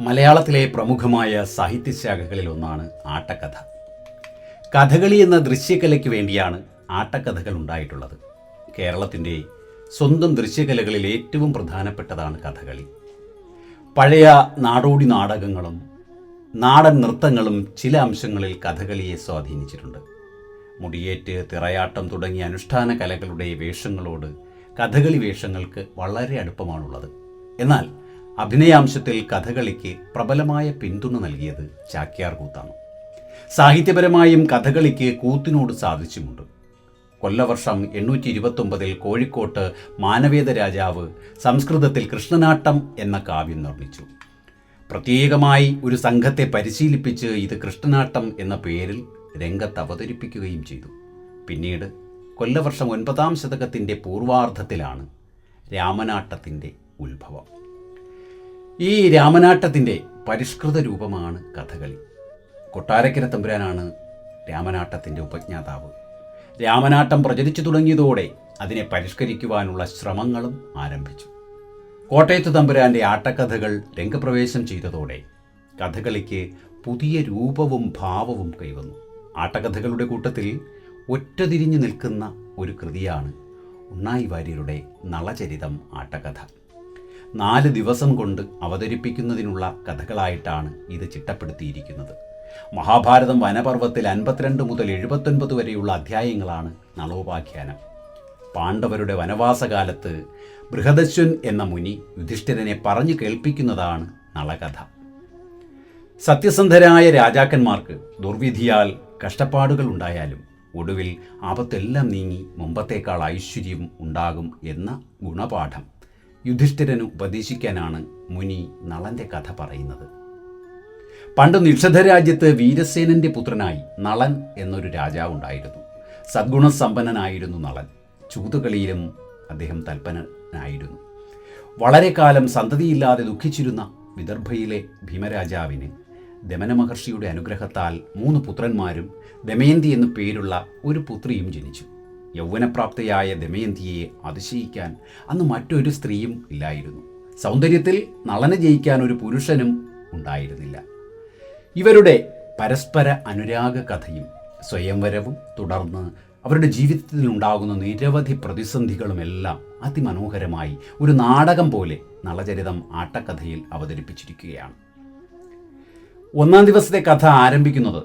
മലയാളത്തിലെ പ്രമുഖമായ സാഹിത്യശാഖകളിൽ ഒന്നാണ് ആട്ടക്കഥ. കഥകളി എന്ന ദൃശ്യകലയ്ക്ക് വേണ്ടിയാണ് ആട്ടക്കഥകൾ ഉണ്ടായിട്ടുള്ളത്. കേരളത്തിന്റെ സ്വന്തം ദൃശ്യകലകളിൽ ഏറ്റവും പ്രധാനപ്പെട്ടതാണ് കഥകളി. പഴയ നാടോടി നാടകങ്ങളും നാടൻ നൃത്തങ്ങളും ചില അംശങ്ങളിൽ കഥകളിയെ സ്വാധീനിച്ചിട്ടുണ്ട്. മുടിയേറ്റ് തിറയാട്ടം തുടങ്ങിയ അനുഷ്ഠാന കലകളുടെ വേഷങ്ങളോട് കഥകളി വേഷങ്ങൾക്ക് വളരെ അടുപ്പമാണുള്ളത്. എന്നാൽ അഭിനയാംശത്തിൽ കഥകളിക്ക് പ്രബലമായ പിന്തുണ നൽകിയത് ചാക്യാർ കൂത്താണ്. സാഹിത്യപരമായും കഥകളിക്ക് കൂത്തിനോട് സാധിച്ചുമുണ്ട് കൊല്ലവർഷം എണ്ണൂറ്റി ഇരുപത്തൊമ്പതിൽ കോഴിക്കോട്ട് മാനവേദ രാജാവ് സംസ്കൃതത്തിൽ കൃഷ്ണനാട്ടം എന്ന കാവ്യം നിർമ്മിച്ചു. പ്രത്യേകമായി ഒരു സംഘത്തെ പരിശീലിപ്പിച്ച് ഇത് കൃഷ്ണനാട്ടം എന്ന പേരിൽ രംഗത്ത് അവതരിപ്പിക്കുകയും ചെയ്തു. പിന്നീട് കൊല്ലവർഷം ഒൻപതാം ശതകത്തിന്റെ പൂർവാർദ്ധത്തിലാണ് രാമനാട്ടത്തിന്റെ ഉത്ഭവം. ഈ രാമനാട്ടത്തിന്റെ പരിഷ്കൃത രൂപമാണ് കഥകളി. കൊട്ടാരക്കര തമ്പുരാനാണ് രാമനാട്ടത്തിന്റെ ഉപജ്ഞാതാവ്. രാമനാട്ടം പ്രചരിച്ചു തുടങ്ങിയതോടെ അതിനെ പരിഷ്കരിക്കുവാനുള്ള ശ്രമങ്ങളും ആരംഭിച്ചു. കോട്ടയത്ത് തമ്പുരാന്റെ ആട്ടക്കഥകൾ രംഗപ്രവേശം ചെയ്തതോടെ കഥകളിക്ക് പുതിയ രൂപവും ഭാവവും കൈവന്നു. ആട്ടകഥകളുടെ കൂട്ടത്തിൽ ഒറ്റതിരിഞ്ഞു നിൽക്കുന്ന ഒരു കൃതിയാണ് ഉണ്ണായി വാര്യരുടെ നളചരിതം ആട്ടക്കഥ. നാല് ദിവസം കൊണ്ട് അവതരിപ്പിക്കുന്നതിനുള്ള കഥകളായിട്ടാണ് ഇത് ചിട്ടപ്പെടുത്തിയിരിക്കുന്നത്. മഹാഭാരതം വനപർവത്തിൽ അൻപത്തിരണ്ട് മുതൽ എഴുപത്തൊൻപത് വരെയുള്ള അധ്യായങ്ങളാണ് നളോപാഖ്യാനം. പാണ്ഡവരുടെ വനവാസകാലത്ത് ബൃഹദശ്വൻ എന്ന മുനി യുധിഷ്ഠിരനെ പറഞ്ഞു കേൾപ്പിക്കുന്നതാണ് നളകഥ. സത്യസന്ധരായ രാജാക്കന്മാർക്ക് ദുർവിധിയാൽ കഷ്ടപ്പാടുകൾ ഉണ്ടായാലും ഒടുവിൽ ആപത്തെല്ലാം നീങ്ങി മുമ്പത്തേക്കാൾ ഐശ്വര്യം ഉണ്ടാകും എന്ന ഗുണപാഠം യുധിഷ്ഠിരന് ഉപദേശിക്കാനാണ് മുനി നളന്റെ കഥ പറയുന്നത്. പണ്ട് നിഷധരാജ്യത്ത് വീരസേനന്റെ പുത്രനായി നളൻ എന്നൊരു രാജാവുണ്ടായിരുന്നു സദ്ഗുണസമ്പന്നനായിരുന്നു നളൻ. ചൂതുകളിയിലും അദ്ദേഹം തൽപ്പനായിരുന്നു വളരെ കാലം സന്തതിയില്ലാതെ ദുഃഖിച്ചിരുന്ന വിദർഭയിലെ ഭീമരാജാവിന് ദമന മഹർഷിയുടെ അനുഗ്രഹത്താൽ മൂന്ന് പുത്രന്മാരും ദമയന്തി എന്നു പേരുള്ള ഒരു പുത്രിയും ജനിച്ചു. യൗവനപ്രാപ്തയായ ദമയന്തിയെ അതിശയിക്കാൻ അന്ന് മറ്റൊരു സ്ത്രീയും ഇല്ലായിരുന്നു. സൗന്ദര്യത്തിൽ നളനെ ജയിക്കാൻ ഒരു പുരുഷനും ഉണ്ടായിരുന്നില്ല. ഇവരുടെ പരസ്പര അനുരാഗ കഥയും സ്വയംവരവും തുടർന്ന് അവരുടെ ജീവിതത്തിൽ ഉണ്ടാകുന്ന നിരവധി പ്രതിസന്ധികളുമെല്ലാം അതിമനോഹരമായി ഒരു നാടകം പോലെ നളചരിതം ആട്ടക്കഥയിൽ അവതരിപ്പിച്ചിരിക്കുകയാണ്. ഒന്നാം ദിവസത്തെ കഥ ആരംഭിക്കുന്നത്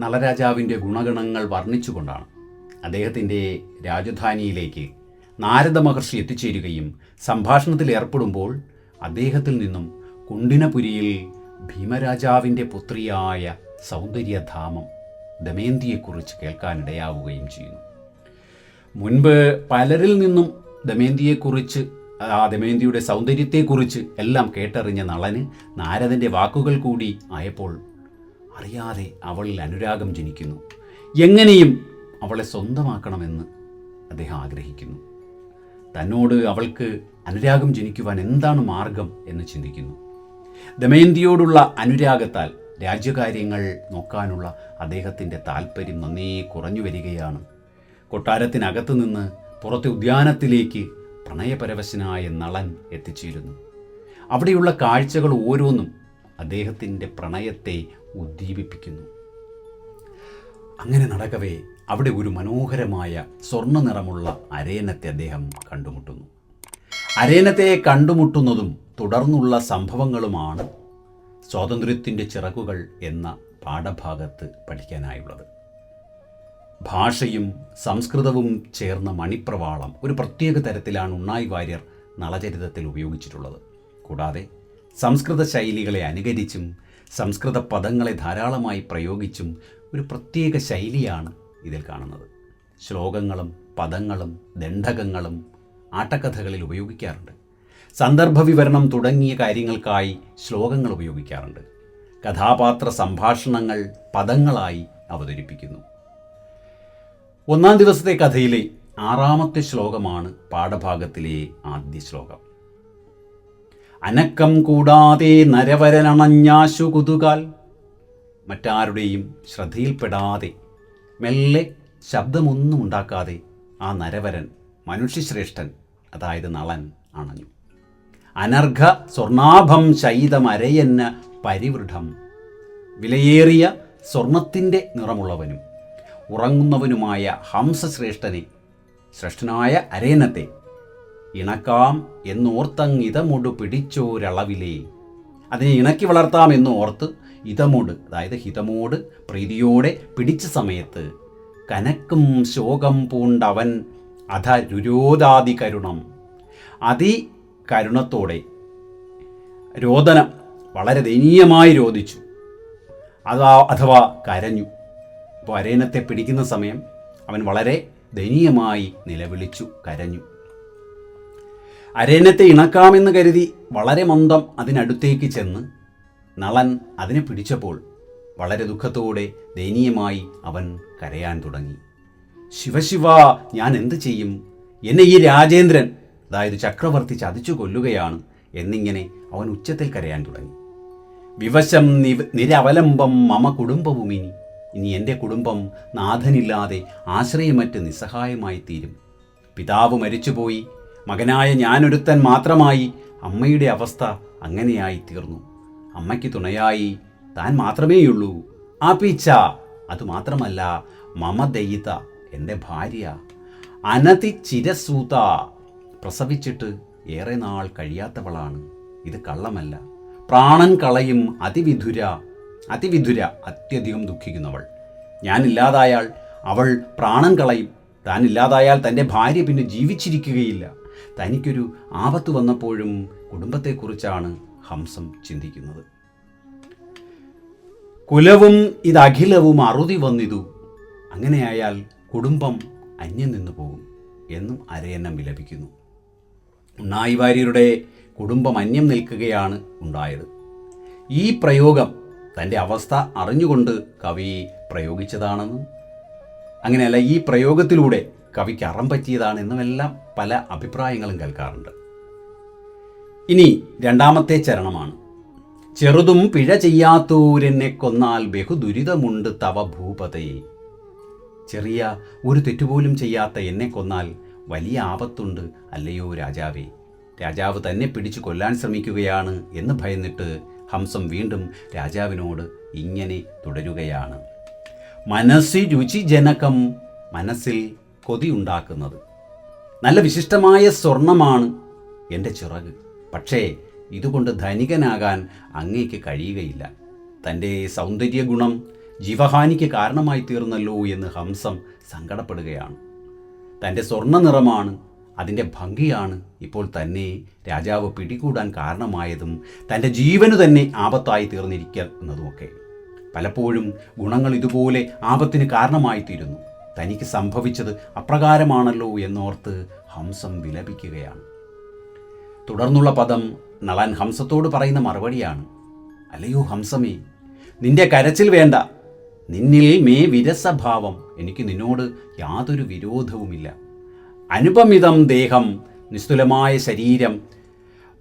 നളരാജാവിന്റെ ഗുണഗണങ്ങൾ വർണിച്ചുകൊണ്ടാണ്. അദ്ദേഹത്തിന്റെ രാജധാനിയിലേക്ക് നാരദ മഹർഷി എത്തിച്ചേരുകയും സംഭാഷണത്തിൽ ഏർപ്പെടുമ്പോൾ അദ്ദേഹത്തിൽ നിന്നും കുണ്ടിനപുരിയിൽ ഭീമരാജാവിന്റെ പുത്രിയായ സൗന്ദര്യധാമം ദമയന്തിയെക്കുറിച്ച് കേൾക്കാനിടയാവുകയും ചെയ്യുന്നു. മുൻപ് പലരിൽ നിന്നും ദമയന്തിയെക്കുറിച്ച് ആ ദമയന്തിയുടെ സൗന്ദര്യത്തെക്കുറിച്ച് എല്ലാം കേട്ടറിഞ്ഞ നളന് നാരദന്റെ വാക്കുകൾ കൂടി ആയപ്പോൾ അറിയാതെ അവളിൽ അനുരാഗം ജനിക്കുന്നു. എങ്ങനെയും അവളെ സ്വന്തമാക്കണമെന്ന് അദ്ദേഹം ആഗ്രഹിക്കുന്നു. തന്നോട് അവൾക്ക് അനുരാഗം ജനിക്കുവാൻ എന്താണ് മാർഗം എന്ന് ചിന്തിക്കുന്നു. ദമയന്തിയോടുള്ള അനുരാഗത്താൽ രാജ്യകാര്യങ്ങൾ നോക്കാനുള്ള അദ്ദേഹത്തിന്റെ താല്പര്യം നന്നേ കുറഞ്ഞു വരികയാണ്. കൊട്ടാരത്തിനകത്തു നിന്ന് പുറത്തെ ഉദ്യാനത്തിലേക്ക് പ്രണയപരവശനായ നളൻ എത്തിച്ചേരുന്നു. അവിടെയുള്ള കാഴ്ചകൾ ഓരോന്നും അദ്ദേഹത്തിന്റെ പ്രണയത്തെ ഉദ്ദീപിപ്പിക്കുന്നു. അങ്ങനെ നടക്കവേ അവിടെ ഒരു മനോഹരമായ സ്വർണ നിറമുള്ള അരേനത്തെ അദ്ദേഹം കണ്ടുമുട്ടുന്നു. അരേനത്തെ കണ്ടുമുട്ടുന്നതും തുടർന്നുള്ള സംഭവങ്ങളുമാണ് സ്വാതന്ത്ര്യത്തിന്റെ ചിറകുകൾ എന്ന പാഠഭാഗത്ത് പഠിക്കാനായുള്ളത്. ഭാഷയും സംസ്കൃതവും ചേർന്ന മണിപ്രവാളം ഒരു പ്രത്യേക തരത്തിലാണ് ഉണ്ണായി വാര്യർ നളചരിതത്തിൽ ഉപയോഗിച്ചിട്ടുള്ളത്. കൂടാതെ സംസ്കൃത ശൈലികളെ അനുകരിച്ചും സംസ്കൃത പദങ്ങളെ ധാരാളമായി പ്രയോഗിച്ചും ഒരു പ്രത്യേക ശൈലിയാണ് ഇതിൽ കാണുന്നത്. ശ്ലോകങ്ങളും പദങ്ങളും ദണ്ഡകങ്ങളും ആട്ടക്കഥകളിൽ ഉപയോഗിക്കാറുണ്ട്. സന്ദർഭ വിവരണം തുടങ്ങിയ കാര്യങ്ങൾക്കായി ശ്ലോകങ്ങൾ ഉപയോഗിക്കാറുണ്ട്. കഥാപാത്ര സംഭാഷണങ്ങൾ പദങ്ങളായി അവതരിപ്പിക്കുന്നു. ഒന്നാം ദിവസത്തെ കഥയിലെ ആറാമത്തെ ശ്ലോകമാണ് പാഠഭാഗത്തിലെ ആദ്യ ശ്ലോകം. അനക്കം കൂടാതെ നരവരനണഞ്ഞാശു കുതുകാൽ മറ്റാരുടെയും ശ്രദ്ധയിൽപ്പെടാതെ മെല്ലെ ശബ്ദമൊന്നും ഉണ്ടാക്കാതെ ആ നരവരൻ മനുഷ്യശ്രേഷ്ഠൻ അതായത് നളൻ അണഞ്ഞു. അനർഘ സ്വർണാഭം ശൈതമരയെന്ന പരിവൃഢം. വിലയേറിയ സ്വർണത്തിന്റെ നിറമുള്ളവനും ഉറങ്ങുന്നവനുമായ ഹംസശ്രേഷ്ഠനെ ശ്രേഷ്ഠനായ അരയനത്തെ ഇണക്കാം എന്നോർത്തങ്ങിതമൊടു പിടിച്ചോരളവിലേ. അതിനെ ഇണക്കി വളർത്താം എന്ന് ഓർത്ത് ഇതമോട് അതായത് ഹിതമോട് പ്രീതിയോടെ പിടിച്ച സമയത്ത് കനക്കും ശോകം പൂണ്ടവൻ അധ രുരോധാതി കരുണം. അതി കരുണത്തോടെ രോദനം വളരെ ദയനീയമായി രോദിച്ചു അതാ അഥവാ കരഞ്ഞു. അപ്പോൾ അരേനത്തെ പിടിക്കുന്ന സമയം അവൻ വളരെ ദയനീയമായി നിലവിളിച്ചു കരഞ്ഞു. അരേനത്തെ ഇണക്കാമെന്ന് കരുതി വളരെ മന്ദം അതിനടുത്തേക്ക് ചെന്ന് നളൻ അതിനെ പിടിച്ചപ്പോൾ വളരെ ദുഃഖത്തോടെ ദയനീയമായി അവൻ കരയാൻ തുടങ്ങി. ശിവശിവ ഞാൻ എന്ത് ചെയ്യും? എന്നെ ഈ രാജേന്ദ്രൻ അതായത് ചക്രവർത്തി ചതിച്ചു കൊല്ലുകയാണ് എന്നിങ്ങനെ അവൻ ഉച്ചത്തിൽ കരയാൻ തുടങ്ങി. വിവശം നിരവലംബം മമ കുടുംബവും ഇനി ഇനി എന്റെ കുടുംബം നാഥനില്ലാതെ ആശ്രയമറ്റ് നിസ്സഹായമായി തീരും. പിതാവ് മരിച്ചുപോയി മകനായ ഞാനൊരുത്തൻ മാത്രമായി അമ്മയുടെ അവസ്ഥ അങ്ങനെയായി തീർന്നു. അമ്മയ്ക്ക് തുണയായി താൻ മാത്രമേയുള്ളൂ. ആ പീച്ച അതുമാത്രമല്ല മമ ദയിത എന്റെ ഭാര്യ. അനതി ചിരസൂത. പ്രസവിച്ചിട്ട് ഏറെ നാൾ കഴിയാത്തവളാണ്. ഇത് കള്ളമല്ല. പ്രാണൻ കളയും അതിവിധുര. അതിവിധുര അത്യധികം ദുഃഖിക്കുന്നവൾ. ഞാനില്ലാതായാൽ അവൾ പ്രാണൻ കളയും. താൻ ഇല്ലാതായാൽ തന്റെ ഭാര്യ പിന്നെ ജീവിച്ചിരിക്കുകയില്ല. തനിക്കൊരു ആപത്ത് വന്നപ്പോഴും കുടുംബത്തെക്കുറിച്ചാണ് ഹംസം ചിന്തിക്കുന്നത്. കുലവും ഇതഖിലവും അറുതി വന്നിതു. അങ്ങനെയായാൽ കുടുംബം അന്യം നിന്നു പോകും എന്നും അരയന്നം വിലപിക്കുന്നു. ഉണ്ണായി വാര്യരുടെ കുടുംബം അന്യം നിൽക്കുകയാണ് ഉണ്ടായത്. ഈ പ്രയോഗം തന്റെ അവസ്ഥ അറിഞ്ഞുകൊണ്ട് കവി പ്രയോഗിച്ചതാണെന്നും അങ്ങനെയല്ല ഈ പ്രയോഗത്തിലൂടെ കവിക്ക് അറം പറ്റിയതാണെന്നുമെല്ലാം പല അഭിപ്രായങ്ങളും കേൾക്കാറുണ്ട്. ഇനി രണ്ടാമത്തെ ചരണമാണ്. ചെറുതും പിഴ ചെയ്യാത്തൂരെന്നെ കൊന്നാൽ ബഹുദുരിതമുണ്ട് തവ ഭൂപതയെ ചെറിയ ഒരു തെറ്റുപോലും ചെയ്യാത്ത എന്നെ കൊന്നാൽ വലിയ ആപത്തുണ്ട് അല്ലയോ രാജാവേ. രാജാവ് തന്നെ പിടിച്ചു കൊല്ലാൻ ശ്രമിക്കുകയാണ് എന്ന് ഭയന്നിട്ട് ഹംസം വീണ്ടും രാജാവിനോട് ഇങ്ങനെ തുടരുകയാണ്. മനസ്സി രുചിജനകം മനസ്സിൽ കൊതിയുണ്ടാക്കുന്നത് നല്ല വിശിഷ്ടമായ സ്വർണമാണ് എന്റെ ചിറക്. പക്ഷേ ഇതുകൊണ്ട് ധനികനാകാൻ അങ്ങേക്ക് കഴിയുകയില്ല. തന്റെ സൗന്ദര്യ ഗുണം ജീവഹാനിക്ക് കാരണമായി തീർന്നല്ലോ എന്ന് ഹംസം സങ്കടപ്പെടുകയാണ്. തന്റെ സ്വർണ നിറമാണ് അതിന്റെ ഭംഗിയാണ് ഇപ്പോൾ തന്നെ രാജാവ് പിടികൂടാൻ കാരണമായതും തന്റെ ജീവന് തന്നെ ആപത്തായി തീർന്നിരിക്കുന്നതുമൊക്കെ. പലപ്പോഴും ഗുണങ്ങൾ ഇതുപോലെ ആപത്തിന് കാരണമായി തീരുന്നു തനിക്ക് സംഭവിച്ചത് അപ്രകാരമാണല്ലോ എന്നോർത്ത് ഹംസം വിലപിക്കുകയാണ്. തുടർന്നുള്ള പദം നളൻ ഹംസത്തോട് പറയുന്ന മറുപടിയാണ്. അല്ലയോ ഹംസമേ നിന്റെ കരച്ചിൽ വേണ്ട. നിന്നിൽ മേ വിരസഭാവം. എനിക്ക് നിന്നോട് യാതൊരു വിരോധവുമില്ല. അനുപമിതം ദേഹം നിസ്തുലമായ ശരീരം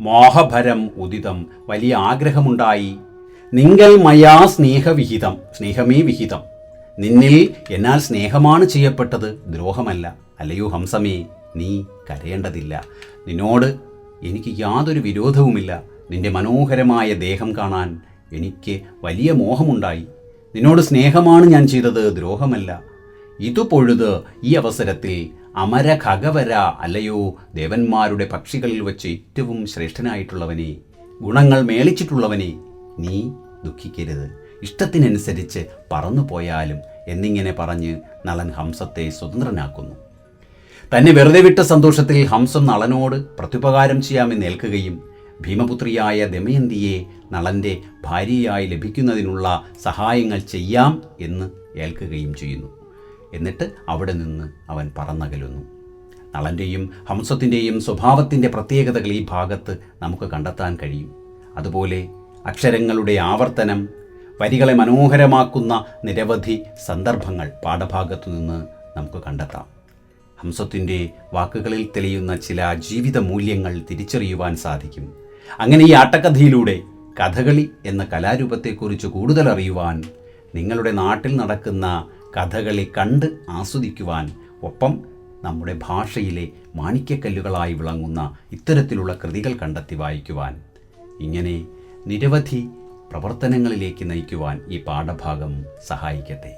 മോഹഭരം ഉദിതം. വലിയ ആഗ്രഹമുണ്ടായി. നിങ്കൽ മയാ സ്നേഹവിഹിതം. സ്നേഹമേ വിഹിതം. നിന്നിൽ എന്നാൽ സ്നേഹമാണ് ചെയ്യപ്പെട്ടത്. ദ്രോഹമല്ല. അല്ലയോ ഹംസമേ നീ കരയേണ്ടതില്ല. നിന്നോട് എനിക്ക് യാതൊരു വിരോധവുമില്ല. നിന്റെ മനോഹരമായ ദേഹം കാണാൻ എനിക്ക് വലിയ മോഹമുണ്ടായി. നിന്നോട് സ്നേഹമാണ് ഞാൻ ചെയ്തത് ദ്രോഹമല്ല. ഇതു പൊഴുത് ഈ അവസരത്തിൽ അമര ഖഗവര അല്ലയോ ദേവന്മാരുടെ പക്ഷികളിൽ വെച്ച് ഏറ്റവും ശ്രേഷ്ഠനായിട്ടുള്ളവനെ ഗുണങ്ങൾ മേളിച്ചിട്ടുള്ളവനെ നീ ദുഃഖിക്കരുത്. ഇഷ്ടത്തിനനുസരിച്ച് പറന്നു പോയാലും എന്നിങ്ങനെ പറഞ്ഞ് നളൻ ഹംസത്തെ സ്വതന്ത്രനാക്കുന്നു. തന്നെ വെറുതെ വിട്ട സന്തോഷത്തിൽ ഹംസൻ നളനോട് പ്രത്യുപകാരം ചെയ്യാമെന്ന് ഏൽക്കുകയും ഭീമപുത്രിയായ ദമയന്തിയെ നളന്റെ ഭാര്യയായി ലഭിക്കുന്നതിനുള്ള സഹായങ്ങൾ ചെയ്യാം എന്ന് ഏൽക്കുകയും ചെയ്യുന്നു. എന്നിട്ട് അവിടെ നിന്ന് അവൻ പറന്നകലുന്നു. നളന്റെയും ഹംസത്തിന്റെയും സ്വഭാവത്തിന്റെ പ്രത്യേകതകൾ ഈ ഭാഗത്ത് നമുക്ക് കണ്ടെത്താൻ കഴിയും. അതുപോലെ അക്ഷരങ്ങളുടെ ആവർത്തനം വരികളെ മനോഹരമാക്കുന്ന നിരവധി സന്ദർഭങ്ങൾ പാഠഭാഗത്തു നിന്ന് നമുക്ക് കണ്ടെത്താം. ഹംസത്തിന്റെ വാക്കുകളിൽ തെളിയുന്ന ചില ജീവിത മൂല്യങ്ങൾ തിരിച്ചറിയുവാൻ സാധിക്കും. അങ്ങനെ ഈ ആട്ടക്കഥയിലൂടെ കഥകളി എന്ന കലാരൂപത്തെക്കുറിച്ച് കൂടുതൽ അറിയുവാൻ നിങ്ങളുടെ നാട്ടിൽ നടക്കുന്ന കഥകളി കണ്ട് ആസ്വദിക്കുവാൻ ഒപ്പം നമ്മുടെ ഭാഷയിലെ മാണിക്യക്കല്ലുകളായി വിളങ്ങുന്ന ഇത്തരത്തിലുള്ള കൃതികൾ കണ്ടെത്തി വായിക്കുവാൻ ഇങ്ങനെ നിരവധി പ്രവർത്തനങ്ങളിലേക്ക് നയിക്കുവാൻ ഈ പാഠഭാഗം സഹായിക്കട്ടെ.